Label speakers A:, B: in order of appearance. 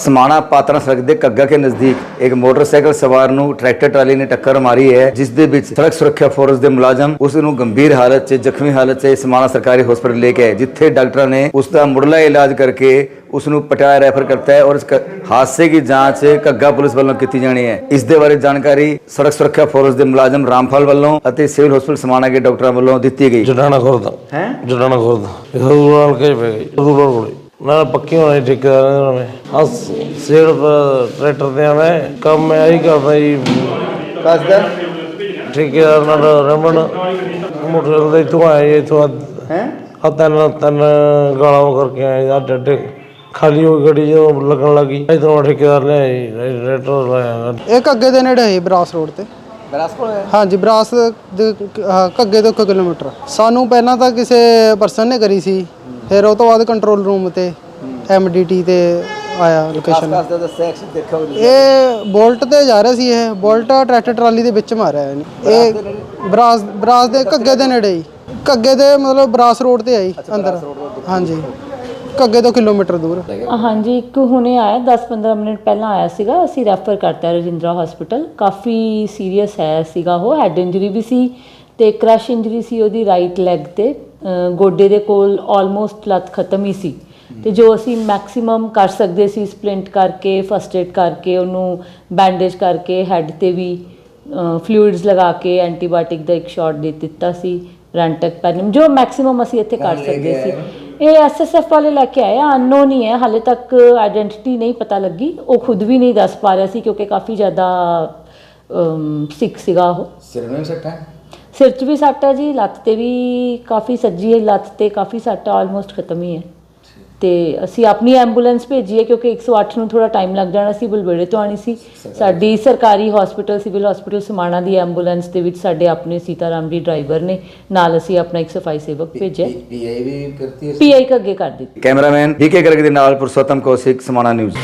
A: समाना पात्रा सड़क ਦੇ ਕੱਗਾ ਕੇ ਨਜ਼ਦੀਕ ਇੱਕ ਮੋਟਰਸਾਈਕਲ ਸਵਾਰ ਨੂੰ ਟਰੈਕਟਰ ਟਰਾਲੀ ਨੇ ਟੱਕਰ ਮਾਰੀ ਹੈ ਜਿਸ ਦੇ ਵਿੱਚ ਸੜਕ ਸੁਰੱਖਿਆ ਫੋਰਸ ਦੇ ਮੁਲਾਜ਼ਮ ਉਸ ਨੂੰ ਗੰਭੀਰ ਹਾਲਤ 'ਚ ਜ਼ਖਮੀ ਹਾਲਤ 'ਚ ਸਮਾਣਾ ਸਰਕਾਰੀ ਹਸਪਤਾਲ ਲੈ ਕੇ ਆਏ ਜਿੱਥੇ ਡਾਕਟਰਾਂ ਨੇ ਉਸ ਦਾ ਮੁੱਢਲਾ ਇਲਾਜ ਕਰਕੇ ਉਸ ਨੂੰ ਪਟਿਆਲਾ ਰੈਫਰ ਕਰਤਾ ਹੈ ਔਰ ਇਸ ਕ- ਹਾਦਸੇ ਦੀ ਜਾਂਚ ਕੱਗਾ ਪੁਲਿਸ ਵੱਲੋਂ ਕੀਤੀ ਜਾਣੀ ਹੈ ਇਸ ਦੇ ਬਾਰੇ ਜਾਣਕਾਰੀ ਸੜਕ ਸੁਰੱਖਿਆ ਫੋਰਸ ਦੇ ਮੁਲਾਜ਼ਮ ਰਾਮਫਲ ਵੱਲੋਂ ਅਤੇ ਸਿਵਲ ਹਸਪਤਾਲ ਸਮਾਣਾ ਦੇ ਡਾਕਟਰਾਂ ਵੱਲੋਂ ਦਿੱਤੀ ਗਈ
B: ਜਟਾਣਾ ਖੁਰਦ
A: ਹੈ
B: ਜਟਾਣਾ ਖੁਰਦ ਇਹ ਰੂਰਲ ਕੇ ਪੈ ਗਈ ਰੂਰਲ ਕੋਲੇ ਨਾ ਪੱਕੀ ਹੋਣੀ ਠੇਕੇਦਾਰ ਨੇ ਆ ਸੇੜ ਟਰੈਕਟਰ ਦੇ ਆਵੇਂ ਕੰਮ ਮੈਂ ਆਹੀ ਕਰਦਾ ਜੀ।
A: ਕਸਦਰ
B: ਠੇਕੇਦਾਰ ਨਾਲ ਰਮਣ ਮੋਟਰਸਾਈਕਲ ਦੇ ਇੱਥੋਂ ਆਏ ਜੀ, ਇੱਥੋਂ
A: ਹੈ?
B: ਆ ਤਿੰਨ ਤਿੰਨ ਗਾਲਾਂ ਕਰਕੇ ਆਏ ਆ ਡੱਡੇ ਖਾਲੀ ਹੋ ਗਈ ਗੱਡੀ ਜਦੋਂ ਲੱਗਣ ਲੱਗੀ। ਇਧਰੋਂ ਠੇਕੇਦਾਰ ਨੇ ਟਰੈਕਟਰ ਲਾਇਆ
C: ਇਹ ਕੱਗੇ ਦੇ ਨੇੜੇ ਹੈ ਬਰਾਸ ਰੋਡ ਤੇ।
A: ਬਰਾਸ ਕੋਲ ਹੈ?
C: ਹਾਂਜੀ ਬਰਾਸ ਦੇ ਕੱਗੇ ਤੋਂ 1 ਕਿਲੋਮੀਟਰ। ਸਾਨੂੰ ਪਹਿਲਾਂ ਤਾਂ ਕਿਸੇ ਪਰਸਨ ਨੇ ਕਰੀ ਸੀ। ਫਿਰ ਉਹ ਤੋਂ ਬਾਅਦ ਕੰਟਰੋਲ ਰੂਮ ਤੇ ਐਮਡੀਟੀ ਤੇ ਆਇਆ ਲੋਕੇਸ਼ਨ
A: ਦਾ
C: ਇਹ ਬੋਲਟ ਤੇ ਜਾ ਰਿਹਾ ਸੀ ਇਹ ਬੋਲਟ ਟਰੈਕਟਰ ਟਰਾਲੀ ਦੇ ਵਿੱਚ ਮਾਰਿਆ ਇਹਨੇ। ਇਹ ਬਰਾਸ ਬਰਾਸ ਦੇ ਕੱਗੇ ਦੇ ਨੇੜੇ? ਹੀ। ਕੱਗੇ ਦੇ ਮਤਲਬ ਬਰਾਸ ਰੋਡ ਤੇ ਆਈ ਅੰਦਰ। ਹਾਂਜੀ। ਕੱਗੇ ਤੋਂ ਕਿਲੋਮੀਟਰ ਦੂਰ।
D: ਹਾਂਜੀ ਇੱਕ ਹੁਣੇ ਆਇਆ 10-15 ਮਿੰਟ ਪਹਿਲਾਂ ਆਇਆ ਸੀਗਾ। ਅਸੀਂ ਰੈਫਰ ਕਰਤਾ ਰਜਿੰਦਰਾ ਹਸਪੀਟਲ ਕਾਫੀ ਸੀਰੀਅਸ ਹੈ ਸੀਗਾ ਉਹ ਹੈਡ ਇੰਜਰੀ ਵੀ ਸੀ। ਤੇ ਕ੍ਰਸ਼ ਇੰਜਰੀ ਸੀ ਉਹਦੀ ਰਾਈਟ ਲੈਗ ਤੇ ਗੋਡੇ ਦੇ ਕੋਲ ਆਲਮੋਸਟ ਲੱਤ ਖਤਮ ਹੀ ਸੀ। ਤੇ ਜੋ ਅਸੀਂ ਮੈਕਸਿਮਮ ਕਰ ਸਕਦੇ ਸੀ ਸਪਲਿੰਟ ਕਰਕੇ ਫਸਟ ਏਡ ਕਰਕੇ ਉਹਨੂੰ ਬੈਂਡੇਜ ਕਰਕੇ ਹੈੱਡ ਤੇ ਵੀ ਫਲੂਇਡਸ ਲਗਾ ਕੇ ਐਂਟੀਬਾਇਓਟਿਕ ਦਾ ਇੱਕ ਸ਼ਾਟ ਦੇ ਦਿੱਤਾ ਸੀ ਰੈਂਟਕ ਪੈਨਮ ਜੋ ਮੈਕਸਿਮਮ ਅਸੀਂ ਇੱਥੇ ਕਰ ਸਕਦੇ ਸੀ। ਇਹ ਐਸਐਸਐਫ ਵਾਲੇ ਲੈ ਕੇ ਆਏ ਆ ਅਨਨੋਨ ਹੀ ਹੈ ਹਾਲੇ ਤੱਕ ਆਇਡੈਂਟੀਟੀ ਨਹੀਂ ਪਤਾ ਲੱਗੀ। ਉਹ ਖੁਦ ਵੀ ਨਹੀਂ ਦੱਸ ਪਾ ਰਿਹਾ ਸੀ ਕਿਉਂਕਿ ਕਾਫੀ ਜ਼ਿਆਦਾ ਸਿੱਖ ਸੀਗਾ ਉਹ।
A: ਸਿਰ ਨੂੰ ਸੱਟ ਹੈ?
D: ਸਿਰ 'ਚ ਵੀ ਸੱਟ ਹੈ ਜੀ ਲੱਤ ਤੇ ਵੀ ਕਾਫੀ ਸੱਜੀ ਹੈ ਲੱਤ ਤੇ ਕਾਫੀ ਸੱਟ ਹੈ ਆਲਮੋਸਟ ਖਤਮ ਹੀ ਹੈ। ਤੇ ਅਸੀਂ ਆਪਣੀ ਐਂਬੂਲੈਂਸ ਭੇਜੀ ਹੈ ਕਿਉਂਕਿ 108 ਨੂੰ ਥੋੜਾ ਟਾਈਮ ਲੱਗ ਜਾਣਾ ਸੀ ਬਲਬੇੜੇ ਤੋਂ ਆਣੀ ਸੀ। ਸਾਡੀ ਸਰਕਾਰੀ ਹਸਪੀਟਲ ਸਿਵਲ ਹਸਪੀਟਲ ਸਮਾਣਾ ਦੀ ਐਂਬੂਲੈਂਸ ਦੇ ਵਿੱਚ ਸਾਡੇ ਆਪਣੇ ਸੀਤਾਰਾਮ ਜੀ ਡਰਾਈਵਰ ਨੇ ਨਾਲ ਅਸੀਂ ਆਪਣਾ ਇੱਕ ਸਫ਼ਾਈ ਸੇਵਕ ਭੇਜਿਆ।
A: ਪੀਆਈ ਵੀ ਕਰਤੀ ਹੈ?
D: ਪੀਆਈ ਅੱਗੇ ਕਰ ਦਿੱਤੀ।
A: ਕੈਮਰਾਮੈਨ ਡੀਕੇ ਗਰਗ ਦੇ ਨਾਲ ਪੁਰਸ਼ੋਤਮ ਕੌਸ਼ਿਕ ਸਮਾਣਾ ਨਿਊਜ਼